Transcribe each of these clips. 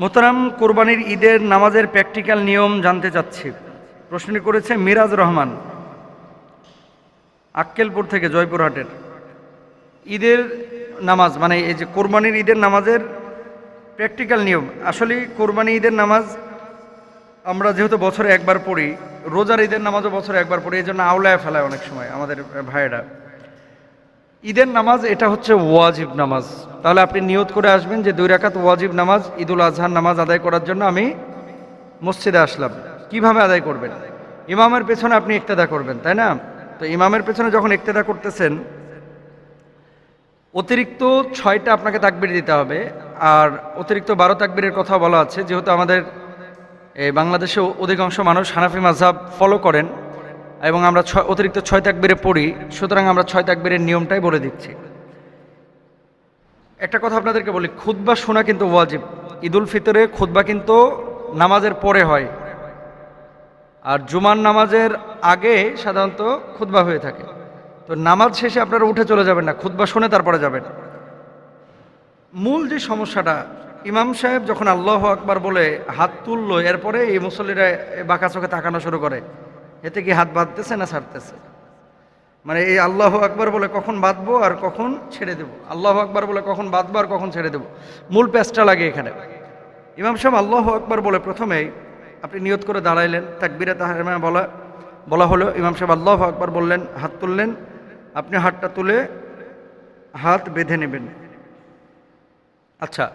মোহতারাম কোরবানির ঈদের নামাজের প্র্যাকটিক্যাল নিয়ম জানতে চাচ্ছি। প্রশ্নটি করেছে মিরাজ রহমান, আক্কেলপুর থেকে জয়পুরহাটের। ঈদের নামাজ মানে এই যে কোরবানির ঈদের নামাজের প্র্যাকটিক্যাল নিয়ম, আসলে কোরবানি ঈদের নামাজ আমরা যেহেতু বছরে একবার পড়ি, রোজার ঈদের নামাজও বছরে একবার পড়ি, এই জন্য আওলায় ফেলায় অনেক সময় আমাদের ভাইয়েরা। ঈদের নামাজ, এটা হচ্ছে ওয়াজিব নামাজ। তাহলে আপনি নিয়ত করে আসবেন যে দুই রাকাত ওয়াজিব নামাজ, ঈদুল আজহার নামাজ আদায় করার জন্য আমি মসজিদে আসলাম। কীভাবে আদায় করবেন? ইমামের পেছনে আপনি ইক্তেদা করবেন, তাই না? তো ইমামের পেছনে যখন ইক্তেদা করতেছেন, অতিরিক্ত ছয়টা আপনাকে তাকবির দিতে হবে। আর অতিরিক্ত বারো তাকবিরের কথা বলা আছে, যেহেতু আমাদের বাংলাদেশে অধিকাংশ মানুষ হানাফি মাঝহাব ফলো করেন। এবং আমরা ছয়, অতিরিক্ত ছয় তাকবিরে পড়ি, সুতরাং আমরা ছয় তাকবিরের নিয়মটাই বলে দিচ্ছি। একটা কথা আপনাদেরকে বলি, খুতবা শোনা কিন্তু ওয়াজিব। ঈদুল ফিতরে খুতবা কিন্তু নামাজের পরে হয়। আর জুমার নামাজের আগে সাধারণত খুতবা হয়ে থাকে। তো নামাজ শেষে আপনারা উঠে চলে যাবেন না, খুতবা শুনে তারপরে যাবেন। মূল যে সমস্যাটা, ইমাম সাহেব যখন আল্লাহ আকবার বলে হাত তুললো, এরপরে এই মুসল্লিরা বাঁকা চোখে তাকানো শুরু করে। এতে কি হাত বাঁধতেছে না ছাড়তেছে? মানে এই আল্লাহ আকবার বলে কখন বাঁধবো আর কখন ছেড়ে দেবো? আল্লাহ আকবার বলে কখন বাঁধবো আর কখন ছেড়ে দেবো? মূল প্যাচটা লাগে এখানে। ইমাম সাহেব আল্লাহ আকবার বলে প্রথমেই আপনি নিয়ত করে দাঁড়াইলেন, তাকবিরে তাহারিমা বলা বলা হলো, ইমাম সাহেব আল্লাহ আকবার বললেন, হাত তুললেন, আপনি হাতটা তুলে হাত বেঁধে নেবেন। আচ্ছা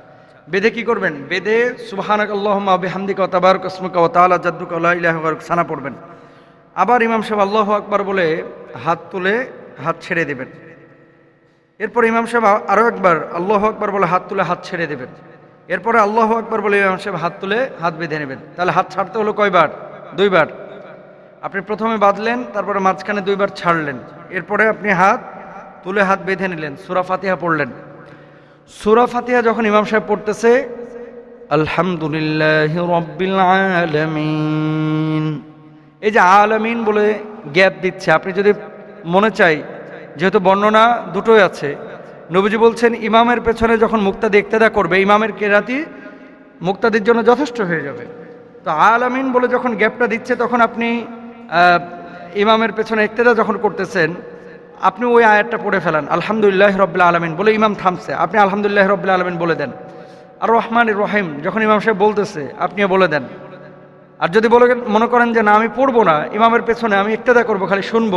বেদে কি করবেন? বেদে সুবাহানাক আল্লাহমা বেহামদিকা তাবার কসমুকা তালা জাদ্দুকা আল্লাহ ইলাহ সানা পড়বেন। আবার ইমাম সাহেব আল্লাহ আকবার বলে হাত তুলে হাত ছেড়ে দেবেন। এরপর ইমাম সাহেব আরও একবার আল্লাহ আকবার বলে হাত তুলে হাত ছেড়ে দেবেন। এরপরে আল্লাহ আকবার বলে ইমাম সাহেব হাত তুলে হাত বেঁধে নেবেন। তাহলে হাত ছাড়তে হলো কয়বার? দুইবার। আপনি প্রথমে বাঁধলেন, তারপরে মাঝখানে দুইবার ছাড়লেন। এরপরে আপনি হাত তুলে হাত বেঁধে নিলেন। সুরা ফাতিহা পড়লেন। সুরা ফাতিহা যখন ইমাম সাহেব পড়তেছে, আলহামদুলিল্লাহ এই যে আলামিন বলে গ্যাপ দিচ্ছে, আপনি যদি মনে চাই, যেহেতু বর্ণনা দুটোই আছে, নবীজি বলছেন, ইমামের পেছনে যখন মুক্তাদি ইক্তেদা করবে, ইমামের কেরাতি মুক্তাদির জন্য যথেষ্ট হয়ে যাবে। তো আলামিন বলে যখন গ্যাপটা দিচ্ছে, তখন আপনি ইমামের পেছনে ইক্তেদা যখন করতেছেন, আপনি ওই আয়াতটা পড়ে ফেলান, আলহামদুলিল্লাহ রব্লা আলমিন বলে ইমাম থামছে। আপনি আলহামদুলিল্লাহ রব্লা আলমিন বলে দেন। আর রহমান রহিম, যখন ইমাম সাহেব বলতেছে, আপনিও বলে দেন। আর যদি বলে মনে করেন যে না, আমি পড়ব না, ইমামের পেছনে আমি ইক্তেদা করব, খালি শুনব,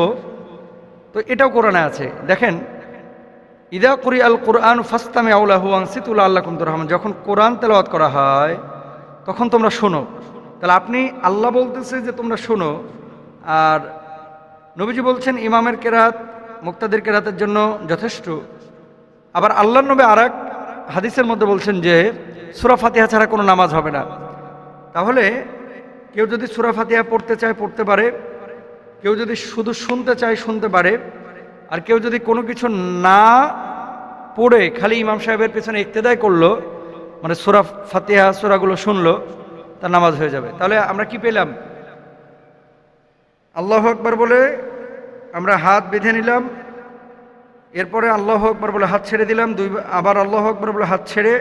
তো এটাও কোরআনে আছে। দেখেন, ইদা কুরি আল কোরআন ফাস্তামে আউলাহু আনসিতুল আল্লাহ কুমতুর রহমান যখন কোরআন তেলাওয়াত করা হয়, তখন তোমরা শোনো। তাহলে আপনি আল্লাহ বলতেছে যে তোমরা শোনো, আর নবীজি বলছেন ইমামের কেরাত, মুক্তাদের কেরাতের জন্য যথেষ্ট। আবার আল্লাহ নবী আর হাদিসের মধ্যে বলছেন যে, সুরা ফাতিহা ছাড়া কোনো নামাজ হবে না। তাহলে কেউ যদি সুরা ফাতিহা পড়তে চায়, পড়তে পারে। কেউ যদি শুধু শুনতে চায়, শুনতে পারে। আর কেউ যদি কোনো কিছু না পড়ে, খালি ইমাম সাহেবের পেছনে ইক্তেদায় করল মানে সুরা ফাতিহা, সুরাগুলো শুনলো, তার নামাজ হয়ে যাবে। তাহলে আমরা কি পেলাম? আল্লাহ আকবার বলে আমরা হাত বেঁধে নিলাম। এরপরে আল্লাহ আকবর বলে হাত ছেড়ে দিলাম। দুই আবার আল্লাহ আকবর বলে হাত ছেড়ে,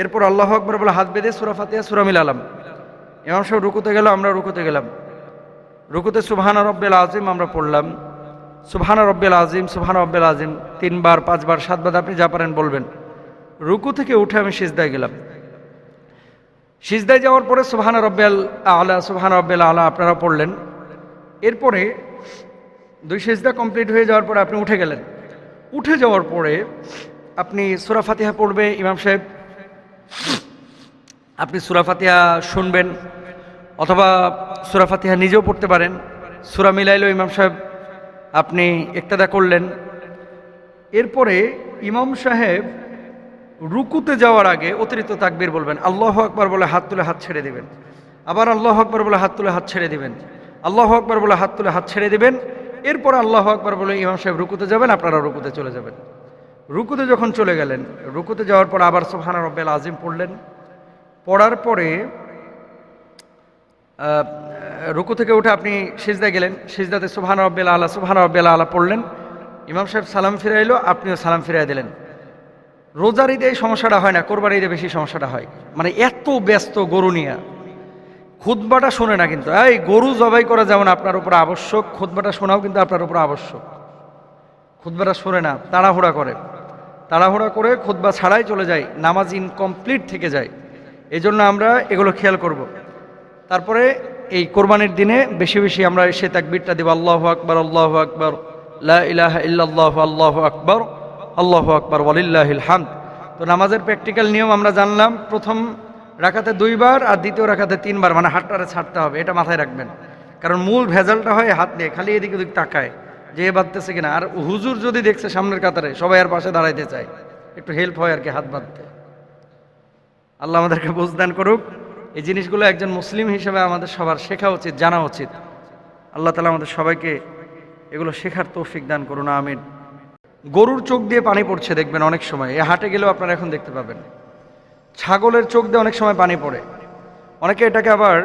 এরপর আল্লাহ আকবর বলে হাত বেঁধে সুরা ফাতিয়া সুরা মিলালাম। এমন সব রুকুতে গেল, আমরা রুকুতে গেলাম। রুকুতে সুবহানা রব্বেল আজিম আমরা পড়লাম। সুবহানা রব্বেল আজিম সুবহানা রব্বেল আজিম তিনবার, পাঁচবার, সাতবার আপনি যা পারেন বলবেন। রুকু থেকে উঠে আমি সিজদায় গেলাম। সিজদায় যাওয়ার পরে সুবহানা রব্বেল আলা, সুবহানা রব্বেল আলা আপনারা পড়লেন। এরপরে দুই সেজদা কমপ্লিট হয়ে যাওয়ার পরে আপনি উঠে গেলেন। উঠে যাওয়ার পরে আপনি সুরা ফাতিহা পড়বে, ইমাম সাহেব। আপনি সুরা ফাতিহা শুনবেন অথবা সুরাফাতিহা নিজেও পড়তে পারেন। সুরা মিলাইলো ইমাম সাহেব আপনি একতাদা করলেন। এরপরে ইমাম সাহেব রুকুতে যাওয়ার আগে অতিরিক্ত তাকবীর বলবেন, আল্লাহ আকবার বলে হাত তুলে হাত ছেড়ে দেবেন। আবার আল্লাহ আকবার বলে হাত তুলে হাত ছেড়ে দেবেন। আল্লাহ আকবার বলে হাত তুলে হাত ছেড়ে দেবেন। এরপর আল্লাহ আকবার বলে ইমাম সাহেব রুকুতে যাবেন, আপনারা রুকুতে চলে যাবেন। রুকুতে যখন চলে গেলেন, রুকুতে যাওয়ার পর আবার সোফানা রব্বেল আজিম পড়লেন। পড়ার পরে রুকু থেকে উঠে আপনি সিজদায় গেলেন। সিজদাতে সুবহান রব্বেল আলা সুবহান রব্বেল আলা পড়লেন। ইমাম সাহেব সালাম ফিরাইলো আপনিও সালাম ফিরাই দিলেন। রোজার ঈদে এই সমস্যাটা হয় না কোরবানি ঈদে বেশি সমস্যাটা হয়। মানে এত ব্যস্ত গরু নিয়ে। খুতবাটা শোনে না কিন্তু। এই গরু জবাই করা যেমন আপনার উপর আবশ্যক, খুতবাটা শোনাও কিন্তু আপনার উপর আবশ্যক। খুতবাটা শোনে না, তাড়াহুড়া করে। তাড়াহুড়া করে খুতবা ছাড়াই চলে যায়, নামাজ ইনকমপ্লিট থেকে যায়। এই জন্য আমরা এগুলো খেয়াল করব। তারপরে এই কোরবানির দিনে বেশি বেশি আমরা এসে তাকবিরটা দেব, আল্লাহ আকবর আল্লাহ আকবর, লা ইলাহা ইল্লাল্লাহু, আল্লাহু আকবর আল্লাহু আকবর, ওয়ালিল্লাহিল হামদ। তো নামাজের প্র্যাকটিক্যাল নিয়ম আমরা জানলাম, প্রথম রাখাতে দুইবার আর দ্বিতীয় রাখাতে তিনবার মানে হাতটারে ছাড়তে হবে, এটা মাথায় রাখবেন। কারণ মূল ভেজালটা হয় হাত নিয়ে, খালি এদিক ওদিক তাকায়, যে বাঁধতেছে কিনা। আর হুজুর যদি দেখছে সামনের কাতারে, সবাই আর পাশে দাঁড়াইতে চায়, একটু হেল্প হয় আর কি হাত বাঁধতে। আল্লাহ আমাদেরকে বুঝদান করুক। এই জিনিসগুলো একজন মুসলিম হিসেবে আমাদের সবার শেখা উচিত, জানা উচিত। আল্লাহ তালা আমাদের সবাইকে এগুলো শেখার তৌফিক দান করুন, আমিন। গরুর চোখ দিয়ে পানি পড়ছে দেখবেন অনেক সময়। এ হাটে গেলেও আপনারা এখন দেখতে পাবেন। ছাগলের চোখ দিয়ে অনেক সময় পানি পড়ে। অনেকে এটাকে আবার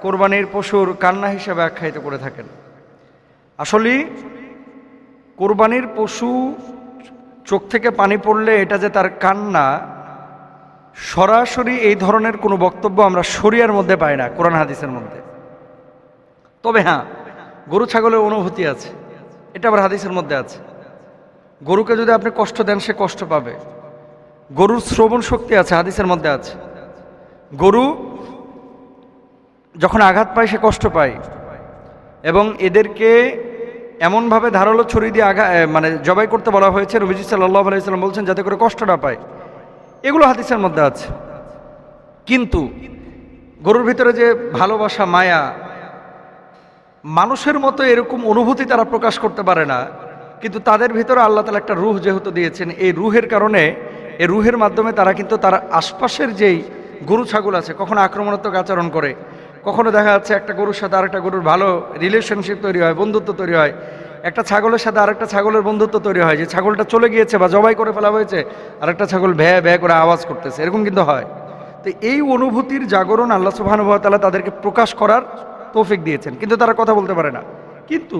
কোরবানির পশুর কান্না হিসেবে আখ্যায়িত করে থাকেন। আসলে কোরবানির পশু চোখ থেকে পানি পড়লে এটা যে তার কান্না সরাসরি এই ধরনের কোনো বক্তব্য আমরা শরিয়ার মধ্যে পাই না কোরআন হাদিসের মধ্যে। তবে হ্যাঁ গরু ছাগলের অনুভূতি আছে এটা আবার হাদিসের মধ্যে আছে। গরুকে যদি আপনি কষ্ট দেন সে কষ্ট পাবে। গরুর শ্রবণ শক্তি আছে হাদিসের মধ্যে আছে। গরু যখন আঘাত পায় সে কষ্ট পায়। এবং এদেরকে এমনভাবে ধারালো ছুরি দিয়ে এ, মানে জবাই করতে বলা হয়েছে রবিজি সাল্লাহ আলাইসাল্লাম বলছেন যাতে করে কষ্ট না পায়। এগুলো হাদিসের মধ্যে আছে। কিন্তু গরুর ভিতরে যে ভালোবাসা, মায়া, মানুষের মতো এরকম অনুভূতি তারা প্রকাশ করতে পারে না। কিন্তু তাদের ভিতরে আল্লাহ তালা একটা রুহ যেহেতু দিয়েছেন, এই রুহের কারণে, এই রুহের মাধ্যমে তারা কিন্তু তার আশপাশের যেই গরু ছাগল আছে, কখনো আক্রমণাত্মক আচরণ করে, কখনো দেখা যাচ্ছে একটা গরুর সাথে আরেকটা গরুর ভালো রিলেশনশিপ তৈরি হয়, বন্ধুত্ব তৈরি হয় একটা ছাগলের সাথে আরেকটা ছাগলের বন্ধুত্ব তৈরি হয়, যে ছাগলটা চলে গিয়েছে বা জবাই করে ফেলা হয়েছে, আরেকটা ছাগল ভ্যা ভ্যা করে আওয়াজ করতেছে, এরকম কিন্তু হয়। তো এই অনুভূতির জাগরণ আল্লাহ সুবাহানুভাতালা তাদেরকে প্রকাশ করার তৌফিক দিয়েছেন, কিন্তু তারা কথা বলতে পারে না। কিন্তু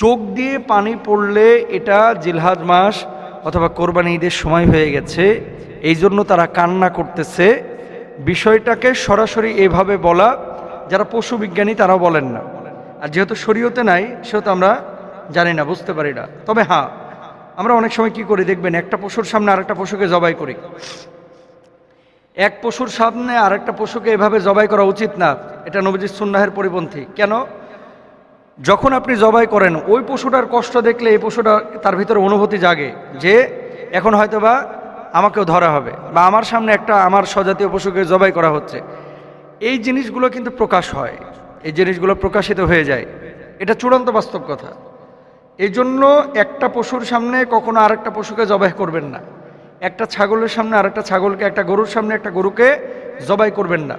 চোখ দিয়ে পানি পড়লে এটা জিলহাজ মাস অথবা কোরবানি ঈদের সময় হয়ে গেছে এই জন্য তারা কান্না করতেছে। বিষয়টাকে সরাসরি এভাবে বলা, যারা পশু বিজ্ঞানী তারাও বলেন না। আর যেহেতু শরীয়তে নাই, সেহেতু আমরা জানি না, বুঝতে পারি না। তবে হ্যাঁ আমরা অনেক সময় কি করি দেখবেন, একটা পশুর সামনে আরেকটা পশুকে জবাই করি। এক পশুর সামনে আরেকটা পশুকে এভাবে জবাই করা উচিত না, এটা নবীজির সুন্নাহের পরিপন্থী। কেন? যখন আপনি জবাই করেন, ওই পশুটার কষ্ট দেখলে এই পশুটা তার ভিতরে অনুভূতি জাগে যে এখন হয়তোবা আমাকেও ধরা হবে বা আমার সামনে একটা আমার স্বজাতীয় পশুকে জবাই করা হচ্ছে। এই জিনিসগুলো কিন্তু প্রকাশ হয়। এই জিনিসগুলো প্রকাশিত হয়ে যায়। এটা চূড়ান্ত বাস্তব কথা। এই জন্য একটা পশুর সামনে কখনো আরেকটা পশুকে জবাই করবেন না। একটা ছাগলের সামনে আরেকটা ছাগলকে, একটা গরুর সামনে একটা গরুকে জবাই করবেন না।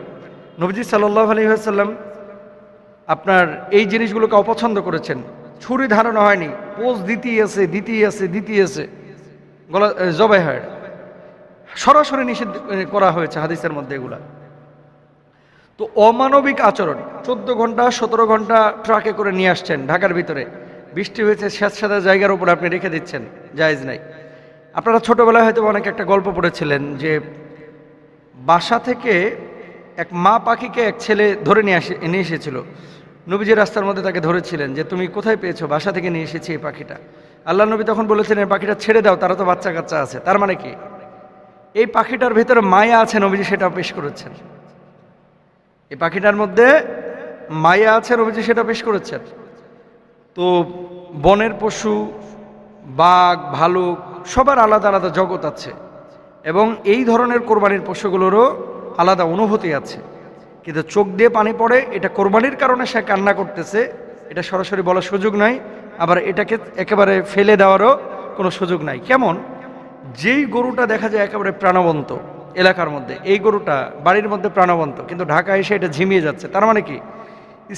নবজি সাল্লাহ আলী সাল্লাম আপনার এই জিনিসগুলোকে অপছন্দ করেছেন। ছুরি ধারণা হয়নি। পোজ দিতেই আছে দিতেই আছে দিতেই আছে গলা জবাই হয়। সরাসরি নিষেধ করা হয়েছে হাদিসের মধ্যে এগুলা। তো অমানবিক আচরণ, চোদ্দ ঘণ্টা, সতেরো ঘণ্টা ট্রাকে করে নিয়ে আসছেন ঢাকার ভিতরে। বৃষ্টি হয়েছে, স্যাঁতস্যাঁতে জায়গার উপর আপনি রেখে দিচ্ছেন, জায়েজ নাই। আপনারা ছোটবেলায় হয়তো অনেক একটা গল্প পড়েছিলেন যে বাসা থেকে এক মা পাখিকে এক ছেলে ধরে নিয়ে আসে, নিয়ে এসেছিল। নবীজি রাস্তার মধ্যে তাকে ধরেছিলেন যে, তুমি কোথায় পেয়েছ? বাসা থেকে নিয়ে এসেছি এই পাখিটা। আল্লাহ নবী তখন বলেছেন, এই পাখিটা ছেড়ে দাও, তারা তো বাচ্চা কাচ্চা আছে। তার মানে কি? এই পাখিটার ভেতরে মায়া আছে, নবীজি সেটা পেশ করেছেন। এই পাখিটার মধ্যে মায়া আছে, নবীজি সেটা পেশ করেছেন। তো বনের পশু, বাঘ, ভালুক, সবার আলাদা আলাদা জগৎ আছে এবং এই ধরনের কোরবানির পশুগুলোরও আলাদা অনুভূতি আছে। কিন্তু চোখ দিয়ে পানি পড়ে, এটা কোরবানির কারণে সে কান্না করতেছে, এটা সরাসরি বলার সুযোগ নাই, আবার এটাকে একেবারে ফেলে দেওয়ারও কোনো সুযোগ নাই। কেমন? যেই গরুটা দেখা যায় একেবারে প্রাণবন্ত এলাকার মধ্যে, এই গরুটা বাড়ির মধ্যে প্রাণবন্ত, কিন্তু ঢাকা এসে এটা ঝিমিয়ে যাচ্ছে, তার মানে কি?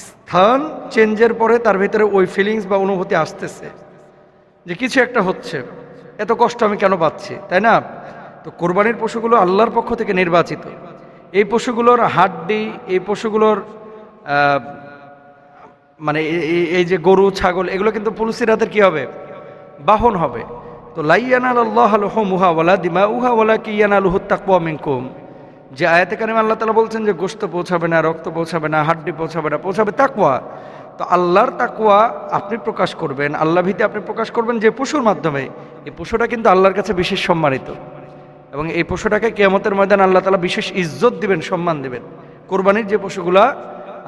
স্থান চেঞ্জের পরে তার ভিতরে ওই ফিলিংস বা অনুভূতি আসতেছে যে কিছু একটা হচ্ছে। এত কষ্ট আমি কেন পাচ্ছি? তাই না? তো কোরবানির পশুগুলো আল্লাহর পক্ষ থেকে নির্বাচিত। এই পশুগুলোর হাড্ডি, এই পশুগুলোর মানে এই যে গরু, ছাগল, এগুলো কিন্তু পুলিশের হাতের কী হবে? বাহন হবে। তো লাইয়ানাল আল্লাহ আলহ মুহা ওয়ালা দিমা উহা ওয়ালা কি ইয়ানালুহু তাকওয়া মিনকুম। যে আয়াতে কারিমে আল্লাহ তালা বলছেন যে গোস্ত পৌঁছাবে না, রক্ত পৌঁছাবে না, হাড্ডি পৌঁছাবে না, পৌঁছাবে তাকুয়া তো আল্লাহর তাকুয়া আপনি প্রকাশ করবেন আল্লাহ ভীতি আপনি প্রকাশ করবেন যে পশুর মাধ্যমে। এই পশুটা কিন্তু আল্লাহর কাছে বিশেষ সম্মানিত। এবং এই পশুটাকে কেয়ামতের ময়দান আল্লাহ তালা বিশেষ ইজ্জত দিবেন, সম্মান দিবেন। কোরবানির যে পশুগুলা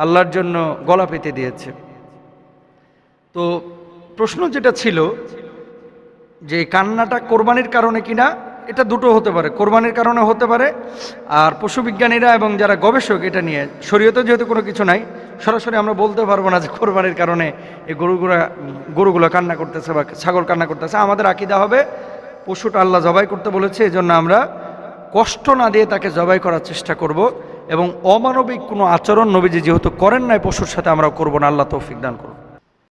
আল্লাহর জন্য গলা পেতে দিয়েছে। তো প্রশ্ন যেটা ছিল যে কান্নাটা কোরবানির কারণে কিনা এটা দুটো হতে পারে, কোরবানির কারণে হতে পারে আর পশু বিজ্ঞানীরা এবং যারা গবেষক এটা নিয়ে, শরীয়তে যেহেতু কোনো কিছু নাই, সরাসরি আমরা বলতে পারব না যে কোরবানির কারণে এই গরুগুলা, গরুগুলো কান্না করতেছে বা ছাগল কান্না করতেছে। আমাদের আকিদা হবে পশুটা আল্লাহ জবাই করতে বলেছে এই জন্য আমরা কষ্ট না দিয়ে তাকে জবাই করার চেষ্টা করব এবং অমানবিক কোনো আচরণ নবীজি যেহেতু করেন নাই, পশুর সাথে আমরা করব না। আল্লাহ তৌফিক দান করব